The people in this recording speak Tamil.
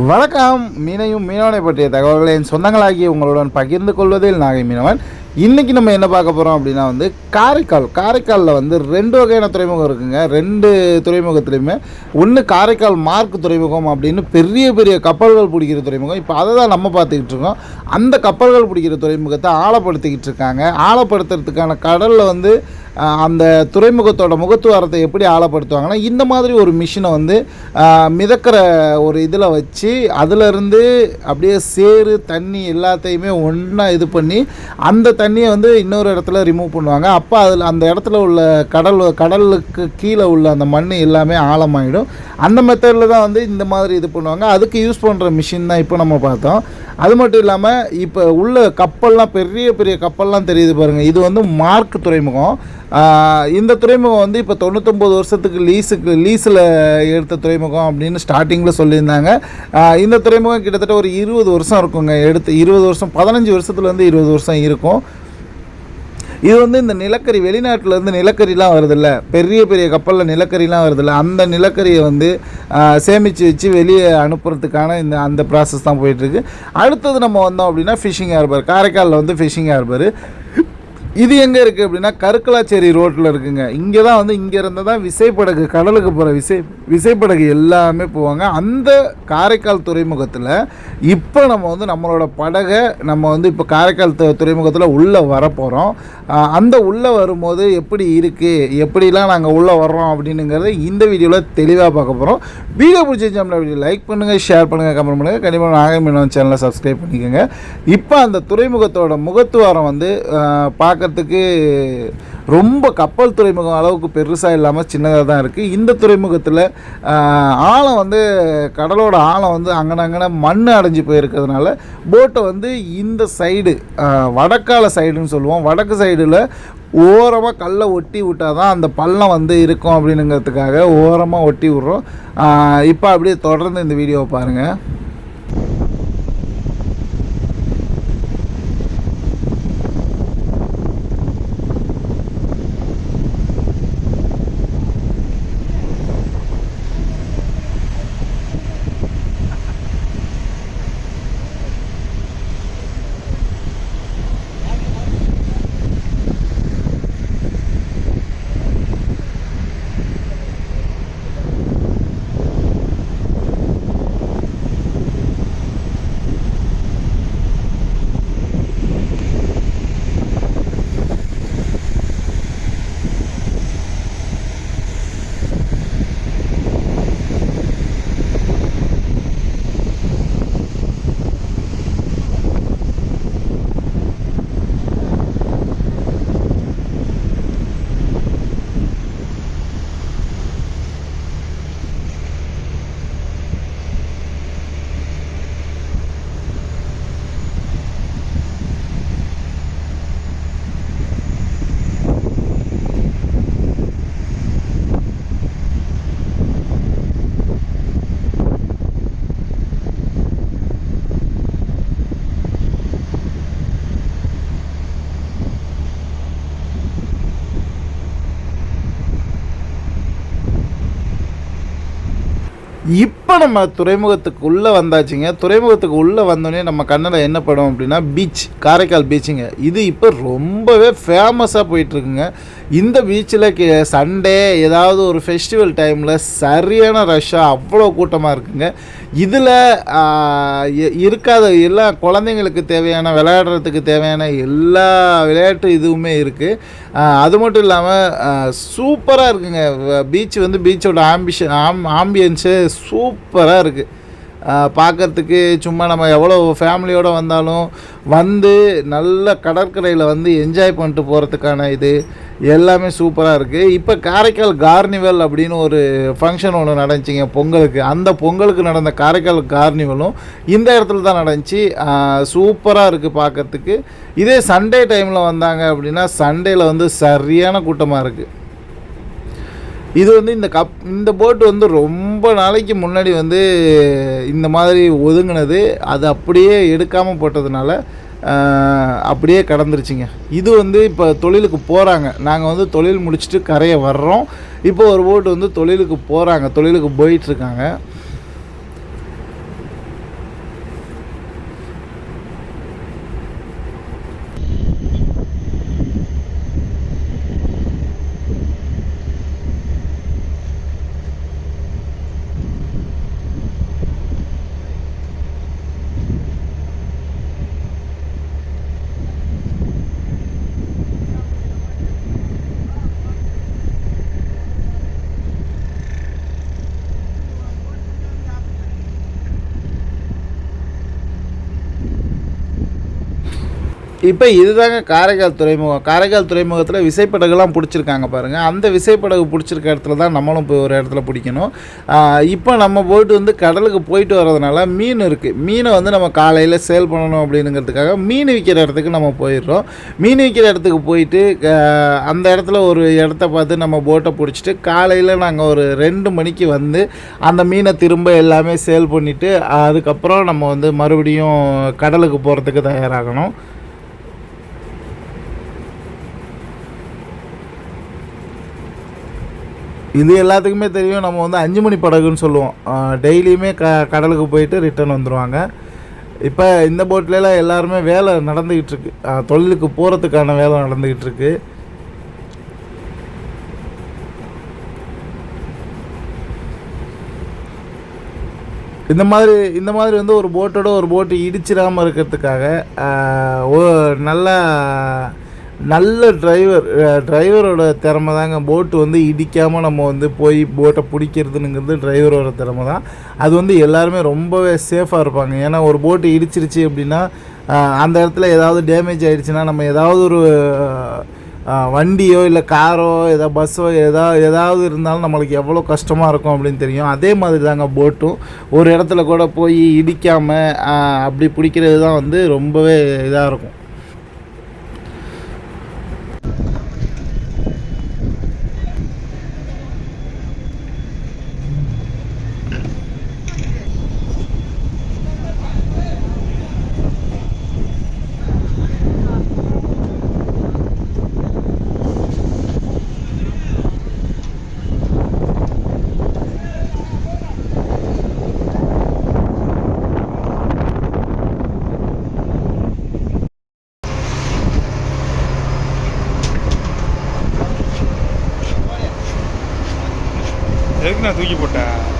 வணக்கம். மீனையும் மீனவனை பற்றிய தகவல்களை என் சொந்தங்களாகிய உங்களுடன் பகிர்ந்து கொள்வதில் நாகை மீனவன். இன்றைக்கி நம்ம என்ன பார்க்க போகிறோம் அப்படின்னா வந்து காரைக்கால். காரைக்காலில் வந்து ரெண்டு வகையான துறைமுகம் இருக்குங்க. ரெண்டு துறைமுகத்துலையுமே ஒன்று காரைக்கால் மார்க் துறைமுகம் அப்படின்னு பெரிய பெரிய கப்பல்கள் பிடிக்கிற துறைமுகம். இப்போ அதை தான் நம்ம பார்த்துக்கிட்டு இருக்கோம். அந்த கப்பல்கள் பிடிக்கிற துறைமுகத்தை ஆழப்படுத்திக்கிட்டு இருக்காங்க. ஆழப்படுத்துறதுக்கான கடலில் வந்து அந்த துறைமுகத்தோட முகத்துவாரத்தை எப்படி ஆழப்படுத்துவாங்கன்னா இந்த மாதிரி ஒரு மிஷினை வந்து மிதக்கிற ஒரு இதில் வச்சு அதிலிருந்து அப்படியே சேறு தண்ணி எல்லாத்தையுமே ஒன்றா இது பண்ணி அந்த தண்ணியை வந்து இன்னொரு இடத்துல ரிமூவ் பண்ணுவாங்க. அப்போ அதில் அந்த இடத்துல உள்ள கடல் கடலுக்கு கீழே உள்ள அந்த மண் எல்லாமே ஆழமாயிடும். அந்த மெத்தடில் தான் வந்து இந்த மாதிரி இது பண்ணுவாங்க. அதுக்கு யூஸ் பண்ணுற மிஷின் தான் இப்போ நம்ம பார்த்தோம். அது மட்டும் இல்லாமல் இப்போ உள்ள கப்பல்லாம் பெரிய பெரிய கப்பல்லாம் தெரியுது பாருங்கள் இது வந்து மார்க் துறைமுகம். இந்த துறைமுகம் வந்து இப்போ தொண்ணூத்தொம்பது வருஷத்துக்கு லீஸுக்கு லீஸில் எடுத்த துறைமுகம் அப்படின்னு ஸ்டார்டிங்கில் சொல்லியிருந்தாங்க. இந்த துறைமுகம் கிட்டத்தட்ட ஒரு இருபது வருஷம் இருக்குங்க. எடுத்து இருபது வருஷம் பதினஞ்சு வருஷத்துலேருந்து இருபது வருஷம் இருக்கும். இது வந்து இந்த நிலக்கரி வெளிநாட்டில் இருந்து நிலக்கரிலாம் வருதில்ல. பெரிய பெரிய கப்பலில் நிலக்கரிலாம் வருதில்ல. அந்த நிலக்கரியை வந்து சேமித்து வச்சு வெளியே அனுப்புறதுக்கான இந்த அந்த ப்ராசஸ் தான் போயிட்டுருக்கு. அடுத்தது நம்ம வந்தோம் அப்படின்னா ஃபிஷிங் ஹார்பர் காரைக்காலில் வந்து ஃபிஷிங் ஹார்பர் இது எங்கே இருக்குது அப்படின்னா கருக்கலாச்சேரி ரோட்டில் இருக்குங்க. இங்கே தான் வந்து இங்கேருந்து தான் விசைப்படகு கடலுக்கு போகிற விசை விசைப்படகு எல்லாமே போவாங்க. அந்த காரைக்கால் துறைமுகத்தில் இப்போ நம்ம வந்து நம்மளோட படகை நம்ம வந்து இப்போ காரைக்கால் து துறைமுகத்தில் உள்ளே வரப்போகிறோம் அந்த உள்ளே வரும்போது எப்படி இருக்குது எப்படிலாம் நாங்கள் உள்ளே வர்றோம் அப்படின்னுங்கிறத இந்த வீடியோவில் தெளிவாக பார்க்க போகிறோம் வீடியோ பிடிச்சிருந்தோம்னா வீடியோ லைக் பண்ணுங்கள் ஷேர் பண்ணுங்கள் கமெண்ட் பண்ணுங்கள் கண்டிப்பாக நாகமீனம் சேனலை சப்ஸ்கிரைப் பண்ணிக்கோங்க. இப்போ அந்த துறைமுகத்தோட முகத்துவாரம் வந்து பார்க்க பார்க்கறதுக்கு ரொம்ப கப்பல் துறைமுகம் அளவுக்கு பெருசாக இல்லாமல் சின்னதாக தான் இருக்குது இந்த துறைமுகத்தில் ஆழம் வந்து கடலோட ஆழம் வந்து அங்கன மண் அடைஞ்சு போயிருக்கிறதுனால போட்டை வந்து இந்த சைடு வடக்கால சைடுன்னு சொல்லுவோம். வடக்கு சைடில் ஓரமாக கல்லை ஒட்டி விட்டால் தான் அந்த பள்ளம் வந்து இருக்கும் அப்படின்னுங்கிறதுக்காக ஓரமாக ஒட்டி விட்றோம். இப்போ அப்படியே தொடர்ந்து இந்த வீடியோவை பாருங்கள் இப்போ நம்ம துறைமுகத்துக்கு உள்ளே வந்தாச்சுங்க. துறைமுகத்துக்கு உள்ளே வந்தோடனே நம்ம கண்ணில் என்ன படம் அப்படின்னா பீச் காரைக்கால் பீச்சுங்க இது இப்போ ரொம்பவே ஃபேமஸாக போயிட்டுருக்குங்க. இந்த பீச்சில் சண்டே ஏதாவது ஒரு ஃபெஸ்டிவல் டைமில் சரியான ரஷ்ஷாக அவ்வளோ கூட்டமாக இருக்குங்க. இதில் இருக்காத எல்லா குழந்தைங்களுக்கு தேவையான விளையாடுறதுக்கு தேவையான எல்லா விளையாட்டு இதுவுமே இருக்குது அது மட்டும் இல்லாமல் சூப்பராக இருக்குங்க. பீச் வந்து பீச்சோட ஆம்பிஷன் ஆம் ஆம்பியன்ஸு சூப்பராக இருக்குது பார்க்கறதுக்கு சும்மா நம்ம எவ்வளோ ஃபேமிலியோடு வந்தாலும் வந்து நல்ல கடற்கரையில் வந்து என்ஜாய் பண்ணிட்டு போகிறதுக்கான இது எல்லாமே சூப்பராக இருக்குது இப்போ காரைக்கால் கார்னிவல் அப்படின்னு ஒரு ஃபங்க்ஷன் ஒன்று நடந்துச்சிங்க பொங்கலுக்கு. அந்த பொங்கலுக்கு நடந்த காரைக்கால் கார்னிவலும் இந்த இடத்துல தான் நடந்துச்சு. சூப்பராக இருக்குது பார்க்கறதுக்கு இதே சண்டே டைமில் வந்தாங்க அப்படின்னா சண்டேயில் வந்து சரியான கூட்டமாக இருக்குது இது வந்து இந்த கப் இந்த போட்டு வந்து ரொம்ப நாளைக்கு முன்னாடி வந்து இந்த மாதிரி ஒதுங்கினது அது அப்படியே எடுக்காமல் போட்டதுனால அப்படியே கடந்துருச்சுங்க. இது வந்து இப்போ தொழிலுக்கு போகிறாங்க நாங்கள் வந்து தொழில் முடிச்சுட்டு கரையை வர்றோம். இப்போ ஒரு போட்டு வந்து தொழிலுக்கு போகிறாங்க தொழிலுக்கு போயிட்டுருக்காங்க இப்போ இதுதாங்க காரைக்கால் துறைமுகம். காரைக்கால் துறைமுகத்தில் விசைப்படகுலாம் பிடிச்சிருக்காங்க பாருங்கள் அந்த விசைப்படகு பிடிச்சிருக்க இடத்துல தான் நம்மளும் போய் ஒரு இடத்துல பிடிக்கணும். இப்போ நம்ம போயிட்டு வந்து கடலுக்கு போயிட்டு வர்றதுனால மீன் இருக்குது மீனை வந்து நம்ம காலையில் சேல் பண்ணணும் அப்படிங்கிறதுக்காக மீன் விற்கிற இடத்துக்கு நம்ம போயிடுறோம். மீன் விற்கிற இடத்துக்கு போயிட்டு அந்த இடத்துல ஒரு இடத்த பார்த்து நம்ம போட்டை பிடிச்சிட்டு காலையில் நாங்கள் ஒரு ரெண்டு மணிக்கு வந்து அந்த மீனை திரும்ப எல்லாமே சேல் பண்ணிவிட்டு அதுக்கப்புறம் நம்ம வந்து மறுபடியும் கடலுக்கு போகிறதுக்கு தயாராகணும். இது எல்லாத்துக்குமே தெரியும். நம்ம வந்து அஞ்சு மணி படகுன்னு சொல்லுவோம். டெய்லியுமே க கடலுக்கு போயிட்டு ரிட்டர்ன் வந்துடுவாங்க இப்போ இந்த போட்லலாம் எல்லாருமே வேலை நடந்துக்கிட்டு இருக்கு. தொழிலுக்கு போகிறதுக்கான வேலை நடந்துக்கிட்டு இருக்கு. இந்த மாதிரி இந்த மாதிரி வந்து ஒரு போட்டோட ஒரு போட்டு இடிச்சிடாமல் இருக்கிறதுக்காக ஒரு நல்ல நல்ல டிரைவர் டிரைவரோட திறமை தாங்க போட்டு வந்து இடிக்காமல் நம்ம வந்து போய் போட்டை பிடிக்கிறதுனுங்கிறது டிரைவரோட திறமை தான் அது வந்து எல்லாருமே ரொம்பவே சேஃபாக இருப்பாங்க. ஏன்னா ஒரு போட்டு இடிச்சிருச்சு அப்படின்னா அந்த இடத்துல ஏதாவது டேமேஜ் ஆகிடுச்சுன்னா நம்ம ஏதாவது ஒரு வண்டியோ இல்லை காரோ ஏதோ பஸ்ஸோ எதா ஏதாவது இருந்தாலும் நம்மளுக்கு எவ்வளோ கஷ்டமாக இருக்கும் அப்படின்னு தெரியும். அதே மாதிரி தாங்க போட்டும் ஒரு இடத்துல கூட போய் இடிக்காமல் அப்படி பிடிக்கிறது தான் வந்து ரொம்பவே இதாக இருக்கும். எதுக்கு நான் தூக்கி போட்டேன்.